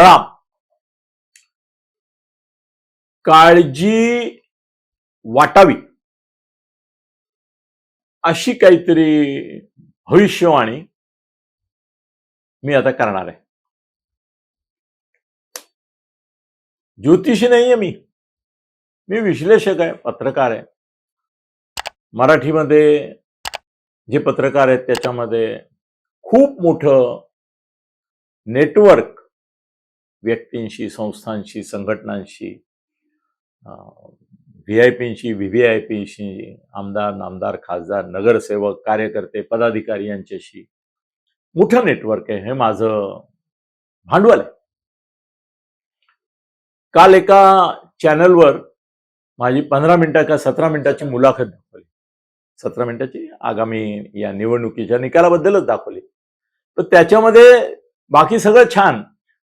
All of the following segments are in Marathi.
प्रणाम काळजी वाटावी. अशी काहीतरी भविष्यवाणी मी आता करणार आहे. ज्योतिषी नाहीये मी. मी विश्लेषक आहे पत्रकार आहे. मराठीमध्ये जे पत्रकार आहेत त्याच्यामध्ये खूप मोठं नेटवर्क व्यक्तींशी संस्थांशी संघटनांशी व्ही आय पींशी व्ही व्ही आय पीशी आमदार नामदार खासदार नगरसेवक कार्यकर्ते पदाधिकारी यांच्याशी मोठं नेटवर्क आहे. हे माझं भांडवल आहे. काल एका चॅनलवर माझी पंधरा मिनिटा का सतरा मिनिटाची मुलाखत दाखवली. सतरा मिनिटाची आगामी या निवडणुकीच्या निकालाबद्दलच दाखवली. तर त्याच्यामध्ये बाकी सगळं छान.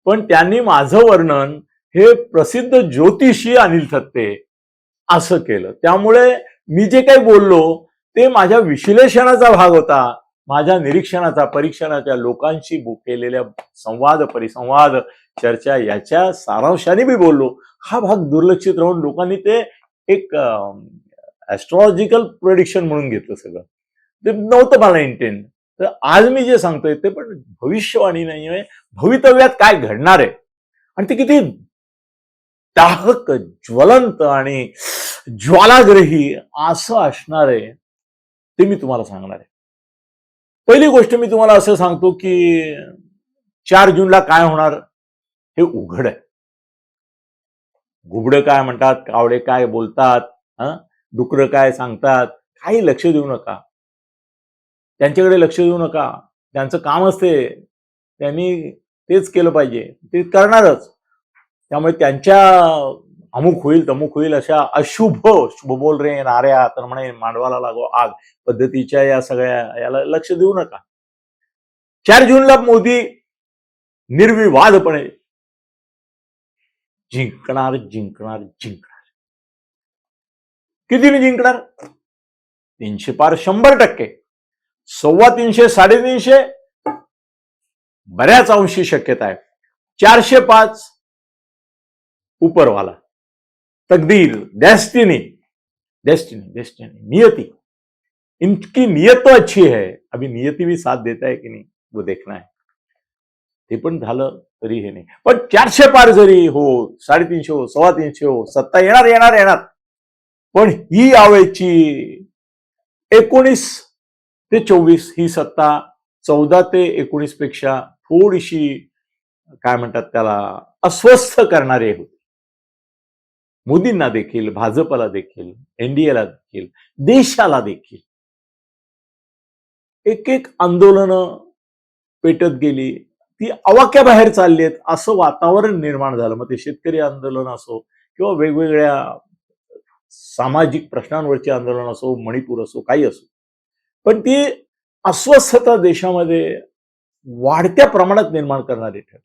पण त्यांनी माझं वर्णन हे प्रसिद्ध ज्योतिषी अनिल थत्ते असं केलं. त्यामुळे मी जे काही बोललो ते माझ्या विश्लेषणाचा भाग होता. माझ्या निरीक्षणाचा परीक्षणाच्या लोकांशी केलेल्या संवाद परिसंवाद चर्चा याच्या सारांशाने मी बोललो. हा भाग दुर्लक्षित राहून लोकांनी ते एक ॲस्ट्रॉलॉजिकल प्रोडिक्शन म्हणून घेतलं सगळं. ते नव्हतं मला इंटेंट तर आज मी जे सांगतोय ते पण भविष्यवाणी नाही आहे. भवितव्यात काय घडणार आहे? आणि ते किती दाहक ज्वलंत आणि ज्वालाग्रही असं असणार आहे ते मी तुम्हाला सांगणार आहे. पहिली गोष्ट मी तुम्हाला असं सांगतो की चार जूनला काय होणार हे उघड आहे. घुबडं काय म्हणतात कावडे काय बोलतात डुकरं काय सांगतात काही लक्ष देऊ नका. त्यांच्याकडे लक्ष देऊ नका. त्यांचं काम असते. त्यांनी तेच केलं पाहिजे. ते करणारच. त्यामुळे त्यांच्या अमुक होईल तमुक होईल अशा अशुभ शुभ बोल रे नाऱ्या तर म्हणे मांडवाला लागो आग. पद्धतीच्या या सगळ्या याला लक्ष देऊ नका. चार जूनला मोदी निर्विवादपणे जिंकणार जिंकणार जिंकणार. कितीने जिंकणार? तीनशे पार शंभर टक्के. सव्वा तीनशे साडेतीनशे बऱ्याच अंशी शक्यता आहे. चारशे पाच उपरवाला. तकदीर डेस्टिनी डेस्टिनी डेस्टिनी नियति. इनकी नियत तो अच्छी है. अभी नियति भी साथ देता है कि नहीं वो देखना है. ते पण झालं तरी हे नाही. पण चारशे पार जरी हो साडेतीनशे हो सव्वा तीनशे हो सत्ता येणार येणार येणार. पण ही आवेची एकोणीस ते चोवीस ही सत्ता चौदा ते एकोणीसपेक्षा थोडीशी काय म्हणतात त्याला अस्वस्थ करणारे होते. मोदींना देखील भाजपला देखील एनडीएला देखील देशाला देखील. एक एक आंदोलन पेटत गेली. ती अवाक्याबाहेर चालली आहेत असं वातावरण निर्माण झालं. मग ते शेतकरी आंदोलन असो किंवा वेगवेगळ्या सामाजिक प्रश्नांवरचे आंदोलन असो मणिपूर असो काही असो. पण ती अस्वस्थता देशामध्ये वाढत्या प्रमाणात निर्माण करणारी ठरली.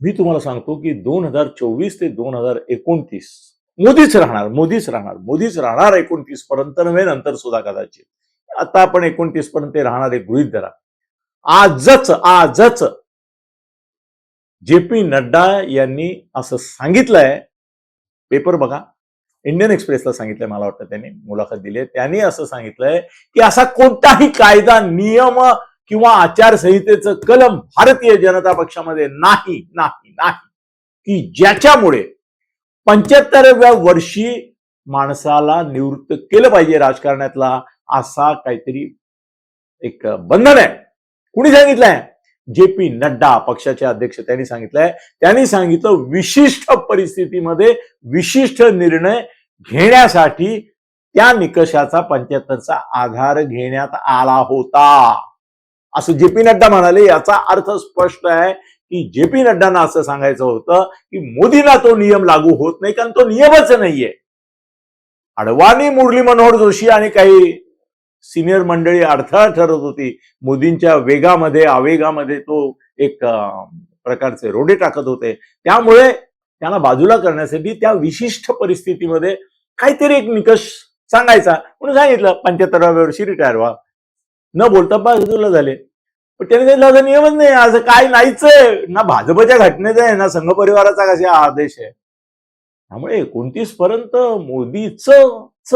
मी तुम्हाला सांगतो की दोन हजार चोवीस ते दोन हजार एकोणतीस मोदीच राहणार मोदीच राहणार मोदीच राहणार एकोणतीस पर्यंत नव्हे नंतर सुद्धा कदाचित. आता आपण एकोणतीस पर्यंत राहणारे गृहित धरा आजच आजच जे पी नड्डा यांनी असं सांगितलंय पेपर बघा. इंडियन एक्सप्रेसला सांगितलं मला वाटतं त्यांनी मुलाखत दिली आहे. त्यांनी असं सांगितलंय की असा कोणताही कायदा नियम किंवा आचारसंहितेचं कलम भारतीय जनता पक्षामध्ये नाही नाही नाही. की ज्याच्यामुळे पंच्याहत्तराव्या वर्षी माणसाला निवृत्त केलं पाहिजे राजकारणातला असा काहीतरी एक बंधन आहे. कुणी सांगितलंय? जे पी नड्डा पक्षाचे अध्यक्ष त्यांनी सांगितलंय. त्यांनी सांगितलं विशिष्ट परिस्थितीमध्ये विशिष्ट निर्णय घेण्यासाठी त्या निकषाचा पंच्याहत्तरचा आधार घेण्यात आला होता. असं जे पी नड्डा म्हणाले याचा अर्थ स्पष्ट आहे की जे पी नड्डांना असं सांगायचं होतं की मोदीला तो नियम लागू होत नाही कारण तो नियमच नाहीये. अडवाणी मुरली मनोहर जोशी आणि काही सिनियर मंडळी अडथळा ठरत होती. मोदींच्या वेगामध्ये आवेगामध्ये तो एक प्रकारचे रोडे टाकत होते. त्यामुळे त्यांना बाजूला करण्यासाठी त्या विशिष्ट परिस्थितीमध्ये काहीतरी एक निकष सांगायचा. म्हणून सांगितलं पंच्याहत्तराव्या वर्षी रिटायर व्हा. न बोलता बाजूला झाले. पण त्याने सांगितलं असं नियमच नाही असं काय नाहीच आहे ना भाजपच्या घटनेचा आहे ना संघ परिवाराचा कशा आदेश आहे? त्यामुळे एकोणतीस पर्यंत मोदीच च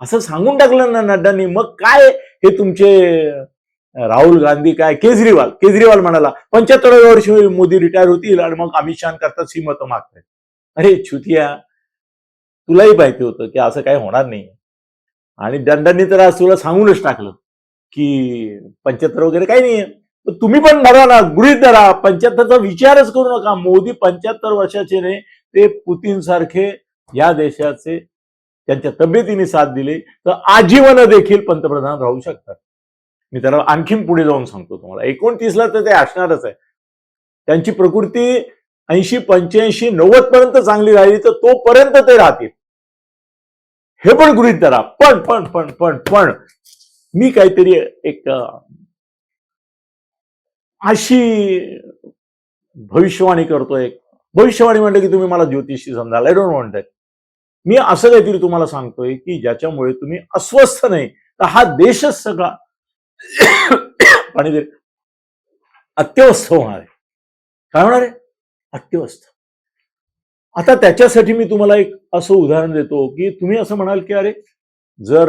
असं सांगून टाकलं ना नड्डांनी. मग काय हे तुमचे राहुल गांधी काय? केजरीवाल. केजरीवाल म्हणाला पंच्याहत्तराव्या वर्षी मोदी रिटायर होतील आणि मग अमित शहा करतात ही मतं अरे छुतिया तुलाही माहिती होतं की असं काही होणार नाही आणि दंडांनी तर आज तुला सांगूनच टाकलं की पंच्याहत्तर वगैरे काही नाहीये. तुम्ही पण धरा ना गृहित धरा पंच्याहत्तरचा विचारच करू नका. मोदी पंच्याहत्तर वर्षाचे नाही ते पुतीन सारखे या देशाचे त्यांच्या तब्येतीने साथ दिली. तर आजीवन देखील पंतप्रधान राहू शकतात. मी त्याला आणखीन पुढे जाऊन सांगतो तुम्हाला. एकोणतीसला तर ते असणारच आहे. त्यांची प्रकृती ऐंशी पंच्याऐंशी नव्वद पर्यंत चांगली राहिली तर तोपर्यंत ते राहतील. हे पण गृहित धरा. पण पण पण पण पण मी काहीतरी एक अशी भविष्यवाणी करतोय भविष्यवाणी म्हणलं की तुम्ही मला ज्योतिषी समजाल. आय डोंट वॉन्ट मी असं काहीतरी तुम्हाला सांगतोय की ज्याच्यामुळे तुम्ही अस्वस्थ नाही. तर हा देशच सगळा पाणी दे अत्यवस्थ होणार. आहे काय होणार? आहे अत्यवस्थ. आता त्याच्यासाठी मी तुम्हाला एक असं उदाहरण देतो की तुम्ही असं म्हणाल की अरे जर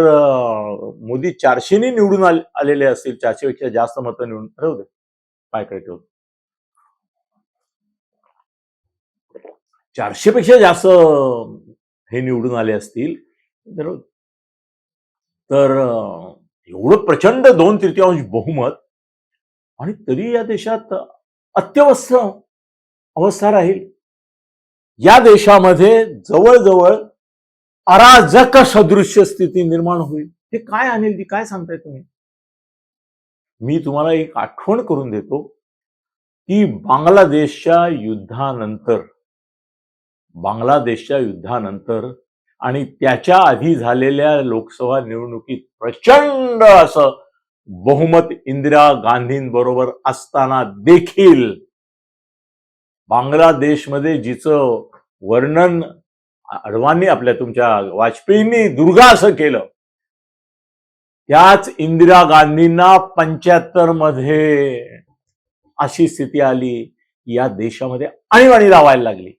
मोदी चारशेने निवडून आलेले असतील चारशेपेक्षा जास्त मतं निवडून ठरवू दे. काय काय चारशेपेक्षा चारशे पेक्षा जास्त हे निवडून आले असतील तर एवढं प्रचंड दोन तृतीयांश बहुमत. आणि तरी या देशात अत्यवस्थ अवस्था राहील. या देशामध्ये जवळजवळ अराजक सदृश्य स्थिती निर्माण होईल. हे काय आणेल ती काय सांगताय तुम्ही? मी तुम्हाला एक आठवण करून देतो की बांगलादेशच्या युद्धानंतर बांगलादेशच्या युद्धानंतर आणि त्याच्या आधी झालेल्या लोकसभा निवडणुकीत प्रचंड असं बहुमत इंदिरा गांधींबरोबर असताना देखील बांगलादेशमध्ये जिचं वर्णन अडवाणी आपल्या तुमच्या वाजपेयींनी दुर्गा असं केलं त्याच इंदिरा गांधींना पंच्याहत्तरमध्ये अशी स्थिती आली या देशामध्ये आणीबाणी लावायला लागली.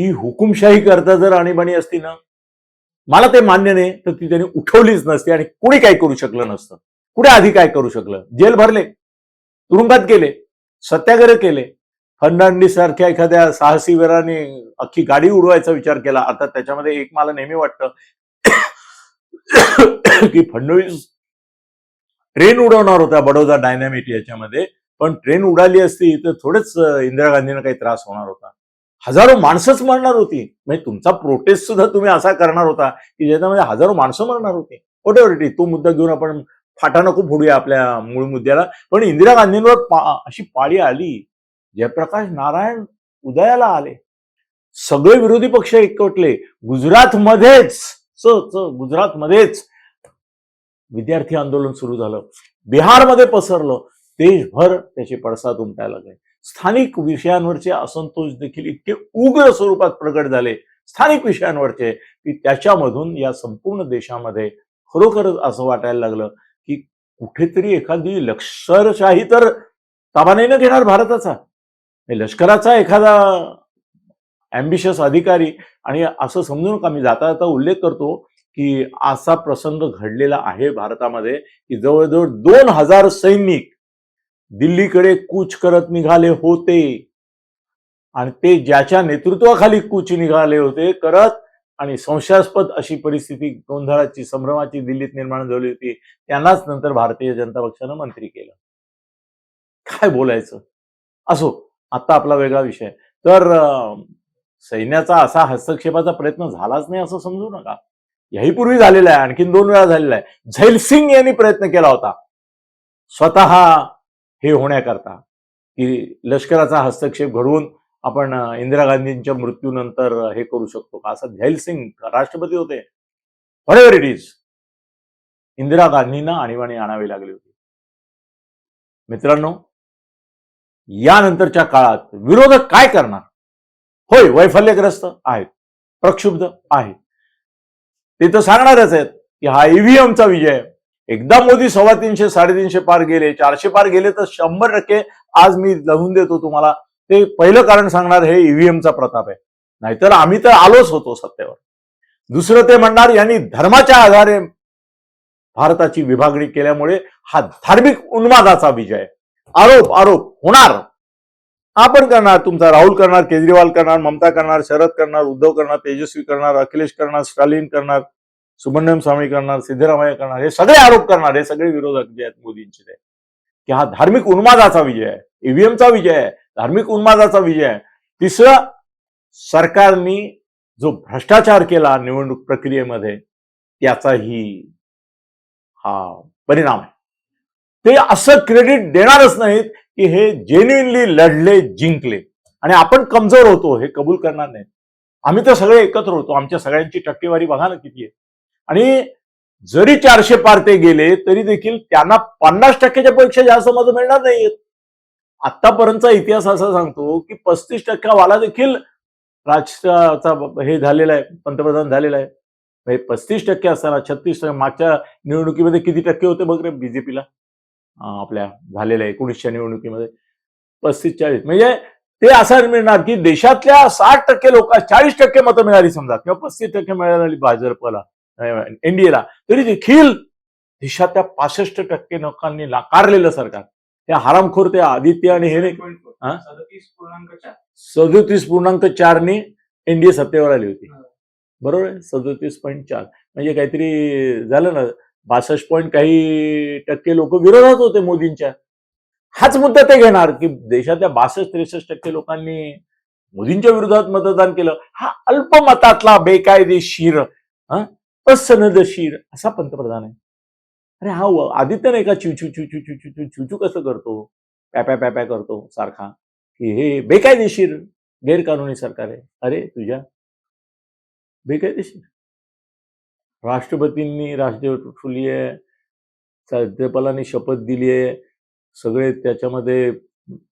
ती हुकुमशाही करता जर आणीबाणी असती ना मला ते मान्य नाही तर ती त्यांनी उठवलीच नसती आणि कुणी काय करू शकलं नसतं. कुठे आधी काय करू शकलं? जेल भरले तुरुंगात गेले सत्याग्रह केले फर्नांडिस सारख्या एखाद्या साहसी वीराने अख्खी गाडी उडवायचा विचार केला. आता त्याच्यामध्ये एक मला नेहमी वाटतं की फडणवीस ट्रेन उडवणार होता बडोदा डायनामिट याच्यामध्ये पण ट्रेन उडाली असती तर थोडंच इंदिरा गांधींना काही त्रास होणार होता. हजारो माणसंच मरणार होती. म्हणजे तुमचा प्रोटेस्ट सुद्धा तुम्ही असा करणार होता की ज्याच्यामध्ये म्हणजे हजारो माणसं मरणार होती. वॉट तो मुद्दा घेऊन आपण फाटा नको फोडूया आपल्या मूळ मुद्द्याला. पण इंदिरा गांधींवर पा- अशी पाळी आली. जयप्रकाश नारायण उदयाला आले. सगळे विरोधी पक्ष एकवटले. गुजरातमध्येच च च गुजरातमध्येच विद्यार्थी आंदोलन सुरू झालं. बिहारमध्ये पसरलं. देशभर त्याचे पडसाद उमटायला लागले. स्थानिक विषयांवरचे असंतोष देखील इतके उग्र स्वरूपात प्रगट झाले स्थानिक विषयांवरचे की त्याच्यामधून या संपूर्ण देशामध्ये खरोखरच असं वाटायला लागलं की कुठेतरी एखादी लष्करशाही तर ताबाने ना घेणार भारताचा. लष्कराचा एखादा ॲम्बिशियस अधिकारी आणि असं समजून आम्ही मी जाता जाता उल्लेख करतो की असा प्रसंग घडलेला आहे भारतामध्ये की जवळजवळ दोन हजार सैनिक दिल्लीकडे कूच करत निघाले होते. आणि ते ज्याच्या नेतृत्वाखाली कूच निघाले होते करत आणि संशयास्पद अशी परिस्थिती गोंधळाची संभ्रमाची दिल्लीत निर्माण झाली होती त्यांनाच नंतर भारतीय जनता पक्षानं मंत्री केलं. काय बोलायचं? असो आता आपला वेगळा विषय. तर सैन्याचा असा हस्तक्षेपाचा प्रयत्न झालाच नाही असं समजू नका. याही पूर्वी झालेला आहे आणखीन दोन वेळा झालेला आहे. झैल सिंग यांनी प्रयत्न केला होता. स्वतः हे होण्याकरता की लष्कराचा हस्तक्षेप घडवून आपण इंदिरा गांधींच्या मृत्यूनंतर हे करू शकतो का? असं झैलसिंग राष्ट्रपती होते. व्हॉट इट इज इंदिरा गांधींना आणीबाणी आणावी लागली होती. मित्रांनो यानंतरच्या काळात विरोधक काय करणार? होय वैफल्यग्रस्त आहेत प्रक्षुब्ध आहेत. ते तर सांगणारच आहेत की हा ईव्हीएमचा विजय एकदा मोदी सव्वा तीनशे साडेतीनशे पार गेले चारशे पार गेले तर शंभर टक्के आज मी लहून देतो तुम्हाला. ते पहिलं कारण सांगणार हे ईव्हीएमचा प्रताप आहे. नाहीतर आम्ही तर आलोच होतो सत्तेवर. दुसरं ते म्हणणार यांनी धर्माच्या आधारे भारताची विभागणी केल्यामुळे हा धार्मिक उन्मादाचा विजय. आरोप आरोप होणार. आपण करणार तुमचा राहुल करणार केजरीवाल करणार ममता करणार शरद करणार उद्धव करणार तेजस्वी करणार अखिलेश करणार स्टालिन करणार सुब्रमण्यम स्वामी करणार सिद्धरामय्या करणार हे सगळे आरोप करणार हे सगळे विरोधक जे आहेत मोदींचे ते. की हा धार्मिक उन्मादाचा विजय आहे ईव्हीएमचा विजय आहे धार्मिक उन्मादाचा विजय आहे. तिसरं सरकारनी जो भ्रष्टाचार केला निवडणूक प्रक्रियेमध्ये त्याचाही हा परिणाम आहे. ते असं क्रेडिट देणारच नाहीत की हे जेन्युनली लढले जिंकले. आणि आपण कमजोर होतो हे कबूल करणार नाही आम्ही तर सगळे एकत्र होतो आमच्या सगळ्यांची टक्केवारी बघा ना किती आहे. आणि जरी चारशे पार ते गेले तरी देखील त्यांना पन्नास टक्क्याच्या पेक्षा जास्त मतं मिळणार नाहीयेत. आतापर्यंतचा इतिहास असा सांगतो की पस्तीस टक्कावाला देखील राष्ट्राचा हे झालेला आहे पंतप्रधान झालेला आहे. पस्तीस टक्के असताना छत्तीस टक्के मागच्या निवडणुकीमध्ये किती टक्के होते बघ रे बीजेपीला? आपल्या झालेल्या एकोणीसच्या निवडणुकीमध्ये. पस्तीस चाळीस. म्हणजे ते असं मिळणार की देशातल्या साठ टक्के लोक चाळीस टक्के मतं मिळाली समजा किंवा पस्तीस टक्के मिळाली भाजपला. एनडीएला तरी देखील देशातल्या पासष्ट टक्के लोकांनी नाकारलेलं सरकार. त्या हरामखोर त्या आदित्य आणि हे नाही. सदतीस पूर्णांक सदोतीस पूर्णांक चारने एनडीए सत्तेवर आली होती. बरोबर आहे? सदोतीस पॉईंट चार. म्हणजे काहीतरी झालं ना बासष्ट पॉईंट काही टक्के लोक विरोधात होते मोदींच्या. हाच मुद्दा ते घेणार की देशातल्या बासष्ट त्रेसष्ट टक्के लोकांनी मोदींच्या विरोधात मतदान केलं. हा अल्पमतातला बेकायदेशीर हा? असनदशीर असा पंतप्रधान आहे. अरे हा आदित्य नाही का चिवचू चिवचू चिव चिवचू कसं करतो? पॅप्या पॅप्या करतो सारखा. की हे बेकायदेशीर गैरकानुनी सरकार आहे. अरे तुझ्या बेकायदेशीर. राष्ट्रपतींनी राजदेव ठुली आहे. राज्यपालांनी शपथ दिली आहे. सगळे त्याच्यामध्ये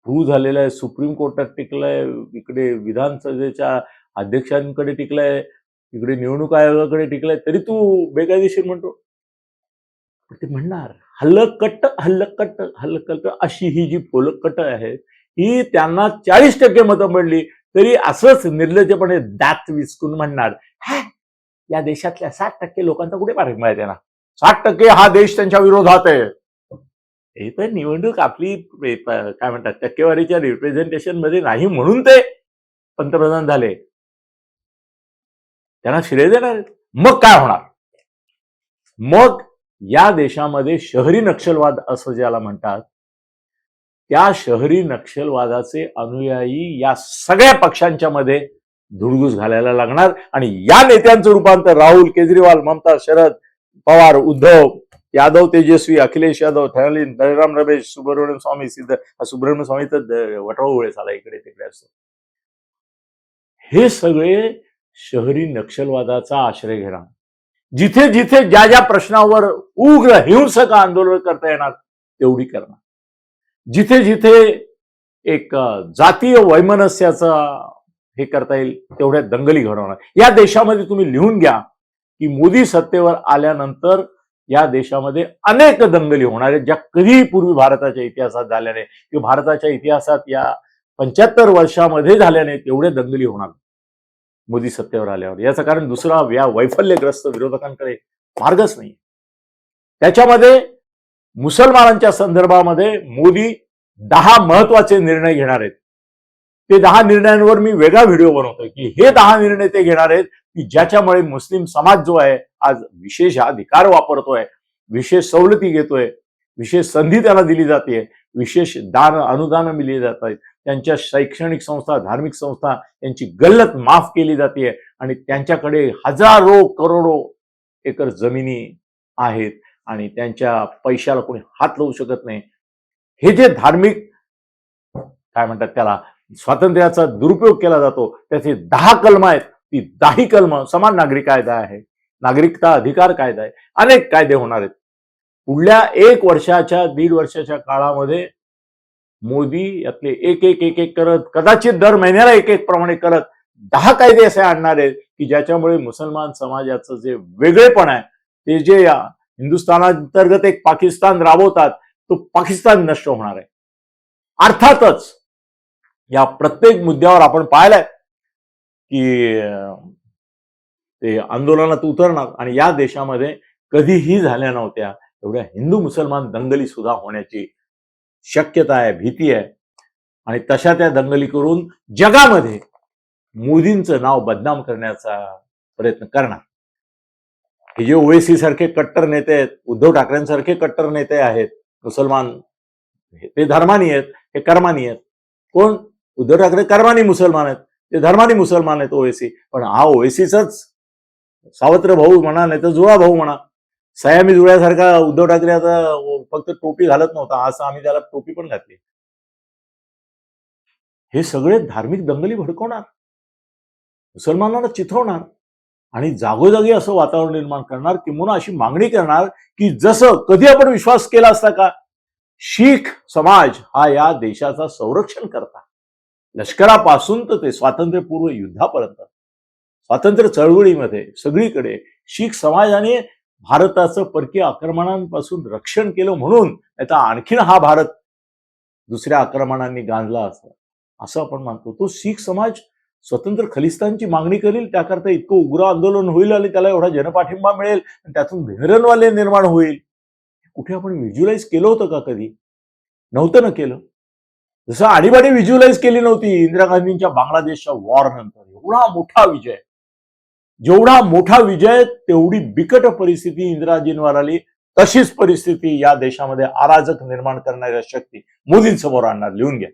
भू झालेलं आहे. सुप्रीम कोर्टात टिकलाय. इकडे विधानसभेच्या अध्यक्षांकडे टिकलाय. इकडे निवडणूक आयोगाकडे टिकलाय तरी तू बेकायदेशीर म्हणतो. ते म्हणणार हल्लकट्ट हल्लकट्ट हल्लकट्ट अशी ही जी फोलकट्ट आहे ही त्यांना चाळीस टक्के मतं मिळली तरी असंच निर्लज्जपणे दात विसकून म्हणणार या देशातल्या साठ टक्के लोकांचा कुठे पाठिंबा आहे त्यांना साठ टक्के हा देश त्यांच्या विरोधात आहे. हे तर निवडणूक आपली काय म्हणतात टक्केवारीच्या रिप्रेझेंटेशनमध्ये नाही म्हणून ते पंतप्रधान झाले. त्यांना श्रेय देणार आहेत. मग काय होणार मग या देशामध्ये शहरी नक्षलवाद असं ज्याला म्हणतात त्या शहरी नक्षलवादाचे अनुयायी या सगळ्या पक्षांच्या मध्ये धुडगूस घालायला लागणार आणि या नेत्यांचं रूपांतर राहुल केजरीवाल ममता शरद पवार उद्धव यादव तेजस्वी अखिलेश यादव थॅलिन बलराम रमेश सुब्रमण्यम स्वामी सिद्ध हा सुब्रमण्यम स्वामी तर द- वेळेस आला इकडे तिकडे असतो हे सगळे शहरी नक्षलवादाचा आश्रय घेणार जिथे जिथे ज्या ज्या प्रश्नावर उग्र हिंसक आंदोलन करता येणार तेवढी करणार जिथे जिथे एक जातीय वैमनस्याचा हे करता येईल तेवढ्या दंगली घडवणार या देशामध्ये तुम्ही लिहून घ्या की मोदी सत्तेवर आल्यानंतर या देशामध्ये अनेक दंगली होणार आहेत ज्या कधीही पूर्वी भारताच्या इतिहासात झाल्या नाही किंवा भारताच्या इतिहासात या पंच्याहत्तर वर्षामध्ये झाल्या नाहीत एवढ्या दंगली होणार मोदी सत्तेवर आल्यावर. याचं कारण दुसरा या वैफल्यग्रस्त विरोधकांकडे मार्गच नाही त्याच्यामध्ये मुसलमानांच्या संदर्भामध्ये मोदी दहा महत्त्वाचे निर्णय घेणार आहेत. ते दहा निर्णयांवर मी वेगळा व्हिडिओ बनवतोय की हे दहा निर्णय ते घेणार आहेत की ज्याच्यामुळे मुस्लिम समाज जो आहे आज विशेष अधिकार वापरतोय विशेष सवलती घेतोय विशेष संधी त्याला दिली जाते विशेष दान अनुदान मिली जात आहेत. त्यांच्या शैक्षणिक संस्था धार्मिक संस्था यांची गल्लत माफ केली जाते आणि त्यांच्याकडे हजारो करोडो एकर जमिनी आहेत आणि त्यांच्या पैशाला कोणी हात लावू शकत नाही. हे जे धार्मिक काय म्हणतात त्याला स्वातंत्र्याचा दुरुपयोग केला जातो त्याचे दहा कलम आहेत. ती दहा कलम समान नागरिक कायदा आहे. नागरिकता अधिकार कायदा आहे. अनेक कायदे होणार आहेत. पुढल्या एक वर्षाच्या दीड वर्षाच्या काळामध्ये मोदी यातले एक एक एक एक करत कदाचित दर महिन्याला एक एक प्रमाणे करत दहा कायदे असे आणणार आहेत की ज्याच्यामुळे मुसलमान समाजाचं जे वेगळेपण आहे ते जे या हिंदुस्थानांतर्गत एक पाकिस्तान राबवतात तो पाकिस्तान नष्ट होणार आहे. अर्थातच या प्रत्येक मुद्द्यावर आपण पाहिलंय की ते आंदोलनात उतरणार आणि या देशामध्ये कधीही झाल्या नव्हत्या एवढ्या हिंदू मुसलमान दंगली सुद्धा होण्याची शक्यता आहे भीती आहे. आणि तशा त्या दंगली करून जगामध्ये मोदींचं नाव बदनाम करण्याचा प्रयत्न करणार. हे जे ओवेसी सारखे कट्टर नेते आहेत उद्धव ठाकरेंसारखे कट्टर नेते आहेत मुसलमान ते धर्मानी आहेत हे कर्मानी आहेत. कोण? उद्धव ठाकरे कर्मानी मुसलमान आहेत ते धर्मानी मुसलमान आहेत ओवेसी पण हा ओवेसीचाच सावत्र भाऊ म्हणा नाही तर जुळा भाऊ म्हणा सयामी जुळ्यासारखा उद्धव ठाकरे आता फक्त टोपी घालत नव्हता असं आम्ही त्याला टोपी पण घातली. हे सगळे धार्मिक दंगली भडकवणार मुसलमानांना चिथवणार आणि जागोजागी असं वातावरण निर्माण करणार किंवा अशी मागणी करणार की जसं कधी आपण विश्वास केला असता का शीख समाज हा या देशाचा संरक्षण करता. लष्करापासून तर ते स्वातंत्र्यपूर्व युद्धापर्यंत स्वातंत्र्य चळवळीमध्ये सगळीकडे शीख समाजाने भारताचं परकीय आक्रमणांपासून रक्षण केलं म्हणून आता आणखीन हा भारत दुसऱ्या आक्रमणांनी गांजला असता. असं आपण मानतो. तो शीख समाज स्वतंत्र खलिस्तानची मागणी करील त्याकरता इतकं उग्र आंदोलन होईल आणि त्याला एवढा जनपाठिंबा मिळेल आणि त्यातून भिंगरनवाले निर्माण होईल. कुठे आपण व्हिज्युलाइज केलं होतं का कधी? नव्हतं ना केलं. जसं आणीबाणी व्हिज्युलाइज केली नव्हती इंदिरा गांधींच्या बांगलादेशच्या वॉर नंतर. एवढा मोठा विजय. जेवढा मोठा विजय तेवढी बिकट परिस्थिती इंदिराजींवर आली तशीच परिस्थिती या देशामध्ये अराजक निर्माण करणाऱ्या शक्ती मोदींसमोर आणणार लिहून घ्या.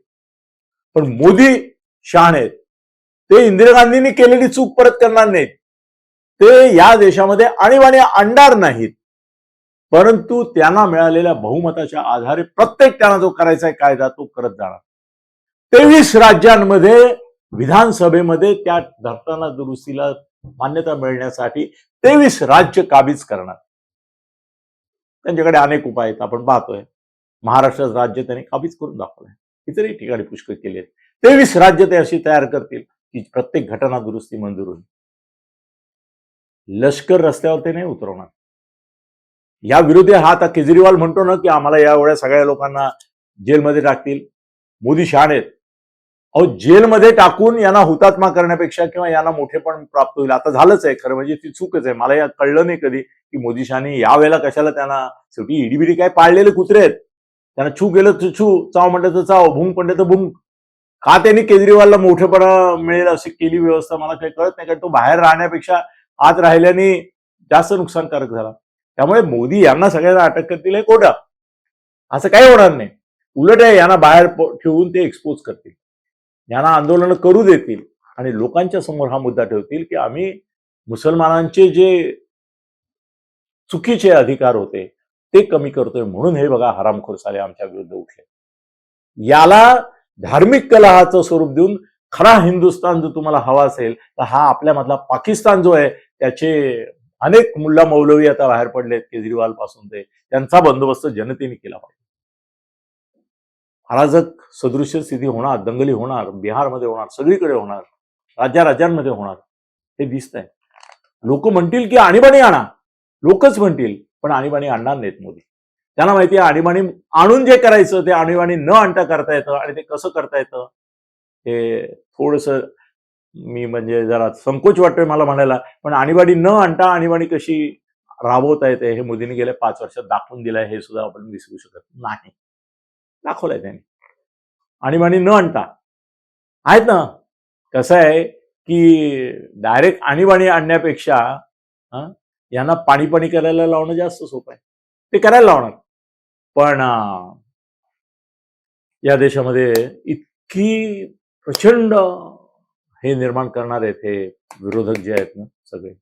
पण मोदी शहाणे आहेत. ते इंदिरा गांधींनी केलेली चूक परत करणार नाहीत. ते या देशामध्ये आणीबाणी आणणार नाहीत. परंतु त्यांना मिळालेल्या बहुमताच्या आधारे प्रत्येक त्यांना जो करायचा आहे कायदा तो करत जाणार. तेवीस राज्यांमध्ये विधानसभेमध्ये त्या धरताना दुरुस्तीला मान्यता मिळण्यासाठी तेवीस राज्य काबीज करणार. त्यांच्याकडे अनेक उपाय आहेत आपण पाहतोय. महाराष्ट्रात राज्य त्यांनी काबीज करून दाखवलंय. इतरही ठिकाणी पुष्कळ केले आहेत. तेवीस राज्य ते अशी तयार करतील की प्रत्येक घटना दुरुस्ती मंजूर होईल. लष्कर रस्त्यावर ते नाही उतरवणार. या विरोधी हा आता केजरीवाल म्हणतो ना की आम्हाला या एवढ्या सगळ्या लोकांना जेलमध्ये टाकतील. मोदी शहाण आहेत. अहो जेलमध्ये टाकून यांना हुतात्मा करण्यापेक्षा किंवा यांना मोठेपण प्राप्त होईल. आता झालंच आहे खरं म्हणजे ती चूकच आहे. मला या कळलं नाही कधी की मोदी शहानी यावेळेला कशाला त्यांना शेवटी ईडीबीडी काय पाळलेले कुत्रे आहेत. त्यांना छू गेलं तर छू चाव म्हणलं तर चाव भुंग पडलं तर भुंग. का त्यांनी केजरीवालला मोठेपणा मिळेल अशी केली व्यवस्था मला काही कळत नाही कारण तो बाहेर राहण्यापेक्षा आत राहिल्याने जास्त नुकसानकारक झाला. त्यामुळे मोदी यांना सगळ्यांना अटक करतील हे कोटा. असं काही होणार नाही. उलट आहे यांना बाहेर ठेवून ते एक्सपोज करतील. यांना आंदोलन करू देतील आणि लोकांच्या समोर हा मुद्दा ठेवतील की आम्ही मुसलमानांचे जे चुकीचे अधिकार होते ते कमी करतोय म्हणून हे बघा हरामखोर साले आमच्या विरुद्ध उठले. याला धार्मिक कलहाचं स्वरूप देऊन खरा हिंदुस्थान जर तुम्हाला हवा असेल तर हा आपल्यामधला पाकिस्तान जो आहे त्याचे अनेक मुल्ला मौलवी आता बाहेर पडलेत केजरीवाल पासून ते त्यांचा बंदोबस्त जनतेने केला पाहिजे. अराजक सदृश्य स्थिती होणार दंगली होणार बिहारमध्ये होणार सगळीकडे होणार राज्या राज्यांमध्ये होणार हे दिसत आहे लोक म्हणतील की आणीबाणी आणा. लोकच म्हणतील पण आणीबाणी आणणार नाहीत मोदी. त्यांना माहिती आहे आणीबाणी आणून जे करायचं ते आणीबाणी न आणता करता येतं आणि ते कसं करता येतं हे थोडस मी म्हणजे जरा संकोच वाटतोय मला म्हणायला पण आणीबाणी न आणता आणीबाणी कशी राबवता येते हे मोदींनी गेल्या पाच वर्षात दाखवून दिलंय हे सुद्धा आपण विसरू शकत नाही. दाखवलंय त्यांनी. आणीबाणी न आणता. आहेत ना कसं आहे की डायरेक्ट आणीबाणी आणण्यापेक्षा यांना पाणी पाणी करायला लावणं जास्त सोपं आहे. ते करायला लावणार. पण या देशामध्ये इतकी प्रचंड हे निर्माण करणार आहेत हे विरोधक जे आहेत ना सगळे.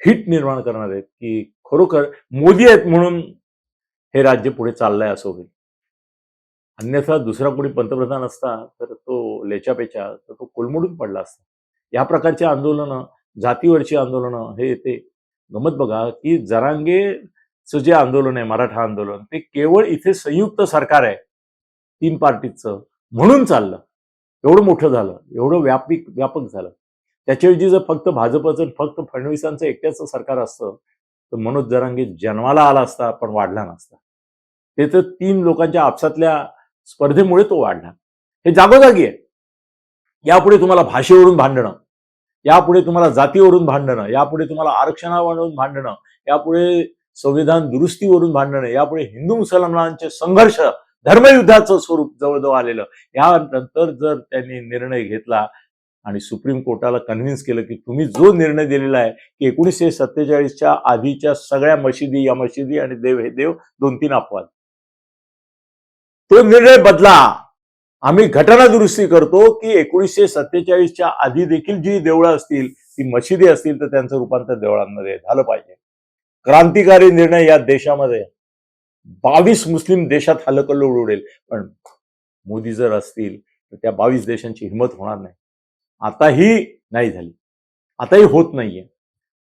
हिट निर्माण करणार आहेत की खरोखर मोदी आहेत म्हणून हे राज्य पुढे चाललंय असं होईल. अन्यथा दुसरा कोणी पंतप्रधान असता तर तो लेचापेचा तर तो कोलमडून पडला असता. या प्रकारची आंदोलनं जातीवरची आंदोलनं हे ते गमत बघा की जरांगेचं जे आंदोलन आहे मराठा आंदोलन ते केवळ इथे संयुक्त सरकार आहे तीन पार्टीचं म्हणून चाललं. एवढं मोठं झालं एवढं व्यापिक व्यापक झालं. त्याच्याऐवजी जर फक्त भाजपचं फक्त फडणवीसांचं एकट्याचं सरकार असतं तर मनोज जरांगे जन्माला आला असता पण वाढला नसता. ते तर तीन लोकांच्या आपसातल्या स्पर्धेमुळे तो वाढला. हे जागोजागी आहे. यापुढे तुम्हाला भाषेवरून भांडणं यापुढे तुम्हाला जातीवरून भांडणं यापुढे तुम्हाला आरक्षणावरून भांडणं यापुढे संविधान दुरुस्तीवरून भांडणं यापुढे हिंदू मुसलमानांचे संघर्ष धर्मयुद्धाचं स्वरूप जवळजवळ आलेलं यानंतर जर त्यांनी निर्णय घेतला आणि सुप्रीम कोर्टाला कन्व्हिन्स केलं की तुम्ही जो निर्णय दिलेला आहे की एकोणीसशे सत्तेचाळीसच्या आधीच्या सगळ्या मशिदी या मशिदी आणि देव हे देव दोन तीन अपवाद. तो निर्णय बदला. आम्ही घटना दुरुस्ती करतो की एकोणीसशे सत्तेचाळीसच्या आधी देखील जी देवळं असतील ती मशिदी असतील तर त्यांचं रूपांतर देवळांमध्ये झालं पाहिजे. क्रांतिकारी निर्णय या देशामध्ये. बावीस मुस्लिम देशात हलकल्लोळ उडेल पण मोदी जर असतील तर त्या बावीस देशांची हिंमत होणार नाही. आताही नाही झाली. आताही होत नाहीये.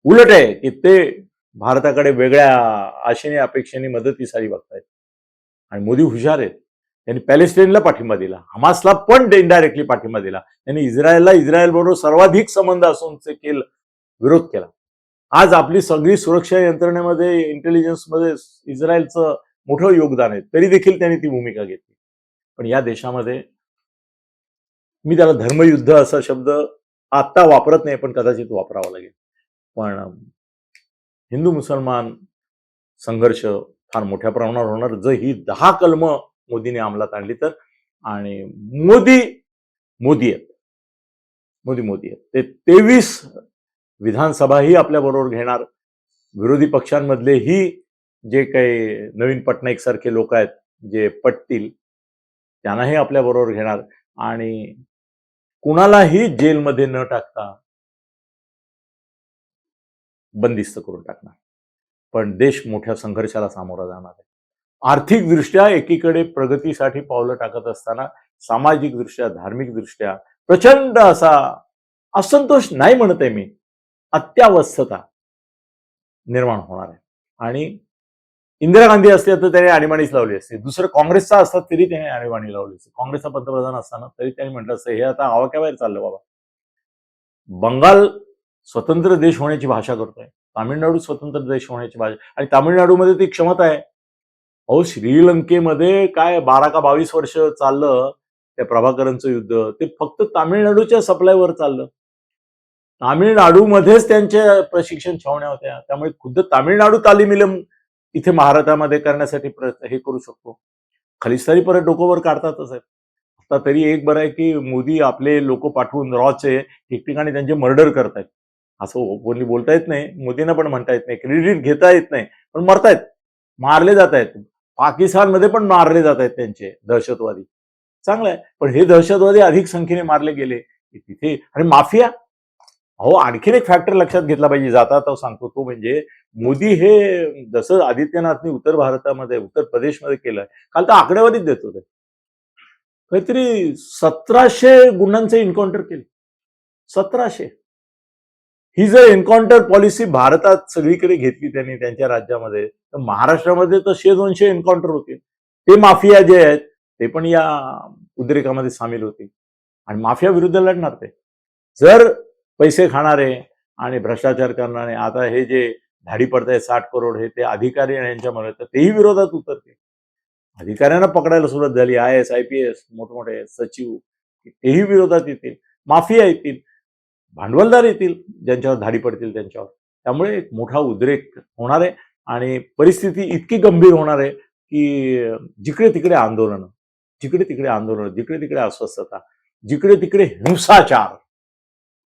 उलट आहे की ते भारताकडे वेगळ्या आशेने अपेक्षेने मदतीसाठी बघतायत. आणि मोदी हुशार आहेत. त्यांनी पॅलेस्टाईनला पाठिंबा दिला. हमासला पण इनडायरेक्टली पाठिंबा दिला. त्यांनी इस्रायलला इस्रायल बरोबर सर्वाधिक संबंध असून ते विरोध केला. आज आपली सगळी सुरक्षा यंत्रणेमध्ये इंटेलिजन्समध्ये इस्रायलचं मोठं योगदान आहे. तरी देखील त्यांनी ती भूमिका घेतली. पण या देशामध्ये मी त्याला धर्मयुद्ध असा शब्द आत्ता वापरत नाही पण कदाचित वापरावा लागेल. पण हिंदू मुसलमान संघर्ष फार मोठ्या प्रमाणावर होणार. जर ही दहा कलम मोदीने अंमलात आणली तर आणि मोदी मोदी आहेत. मोदी मोदी आहेत. ते तेवीस विधानसभाही आपल्या बरोबर घेणार. विरोधी पक्षांमधलेही जे काही नवीन पटनाईक सारखे लोक आहेत जे पटतील त्यांनाही आपल्या बरोबर घेणार. आणि कुणालाही जेलमध्ये न टाकता बंदिस्त करून टाकणार. पण देश मोठ्या संघर्षाला सामोरा जाणार आहे. आर्थिकदृष्ट्या एकीकडे प्रगतीसाठी पावलं टाकत असताना सामाजिकदृष्ट्या धार्मिकदृष्ट्या प्रचंड असा असंतोष नाही म्हणत आहे मी. अत्यावस्थता निर्माण होणार आहे. आणि इंदिरा गांधी असल्या तर त्याने आणीबाणीच लावली असते. दुसरं काँग्रेसचा असतात तरी त्याने आणीबाणी लावली असते. काँग्रेसचा पंतप्रधान असताना तरी त्यांनी म्हटलं असतं हे आता आवाक्याबाहेर चाललं बाबा. बंगाल स्वतंत्र देश होण्याची भाषा करतोय. तामिळनाडू स्वतंत्र देश होण्याची भाषा आणि तामिळनाडूमध्ये ती क्षमता आहे. अहो श्रीलंकेमध्ये काय बारा का बावीस वर्ष चाललं त्या प्रभाकरांचं युद्ध? ते फक्त तामिळनाडूच्या सप्लायवर चाललं. तामिळनाडूमध्येच त्यांच्या प्रशिक्षण छावण्या होत्या. त्यामुळे खुद्द तामिळनाडू तालिमिलम इथे महाराष्ट्रामध्ये करण्यासाठी प्रयत्न हे करू शकतो. खलिस्तानी परत डोकोवर काढतातच आहे आता तरी एक बरं आहे की मोदी आपले लोक पाठवून रॉचे ठिकठिकाणी त्यांचे मर्डर करतायत. असं ओपनली बोलता येत नाही मोदींना पण म्हणता येत नाही क्रेडिट घेता येत नाही पण मरतायत मारले जात आहेत पाकिस्तानमध्ये पण मारले जात आहेत त्यांचे दहशतवादी. चांगलं आहे पण हे दहशतवादी अधिक संख्येने मारले गेले तिथे आणि माफिया. अहो आणखीन एक फॅक्टर लक्षात घेतला पाहिजे जाता तो सांगतो तो म्हणजे मोदी हे जसं आदित्यनाथनी उत्तर भारतामध्ये उत्तर प्रदेशमध्ये केलं काल तर आकडेवारीच देत होते. काहीतरी सतराशे गुन्ह्यांचे एन्काउंटर केले. सतराशे. ही जर एन्काउंटर पॉलिसी भारतात सगळीकडे घेतली त्यांनी त्यांच्या राज्यामध्ये तर महाराष्ट्रामध्ये तर शे दोनशे एन्काउंटर होतील. ते माफिया जे आहेत ते पण या उद्रेकामध्ये सामील होतील. आणि माफिया विरुद्ध लढणार ते. जर पैसे खाणारे आणि भ्रष्टाचार करणारे आता हे जे धाडी पडताय साठ करोड हे ते अधिकारी आणि यांच्यामुळे तर तेही विरोधात उतरतील. अधिकाऱ्यांना पकडायला सुरुवात झाली I S I P S मोठमोठे सचिव तेही विरोधात येतील. माफिया येतील. भांडवलदार येतील ज्यांच्यावर धाडी पडतील त्यांच्यावर. त्यामुळे एक मोठा उद्रेक होणार आहे आणि परिस्थिती इतकी गंभीर होणार आहे की जिकडे तिकडे आंदोलनं जिकडे तिकडे आंदोलनं जिकडे तिकडे अस्वस्थता जिकडे तिकडे हिंसाचार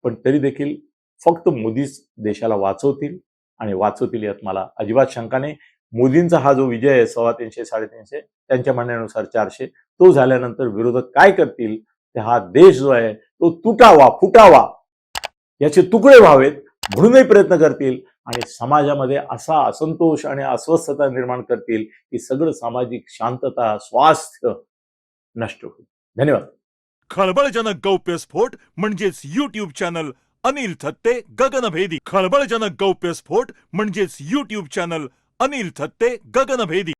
पण तरी देखील फक्त मोदीच देशाला वाचवतील आणि वाचवतील यात मला अजिबात शंका नाही. मोदींचा हा जो विजय आहे सव्वा तीनशे साडेतीनशे त्यांच्या म्हणण्यानुसार चारशे तो झाल्यानंतर विरोधक काय करतील? ते हा देश जो आहे तो तुटावा फुटावा. याचे तुकडे व्हावेत म्हणूनही प्रयत्न करतील आणि समाजामध्ये असा असंतोष आणि अस्वस्थता निर्माण करतील की सगळं सामाजिक शांतता स्वास्थ्य नष्ट होईल. धन्यवाद. खळबळजनक गौप्यस्फोट म्हणजेच युट्यूब चॅनल अनिल थत्ते गगनभेदी खळबळजनक गौप्यस्फोट म्हणजेच युट्यूब चॅनल अनिल थत्ते गगनभेदी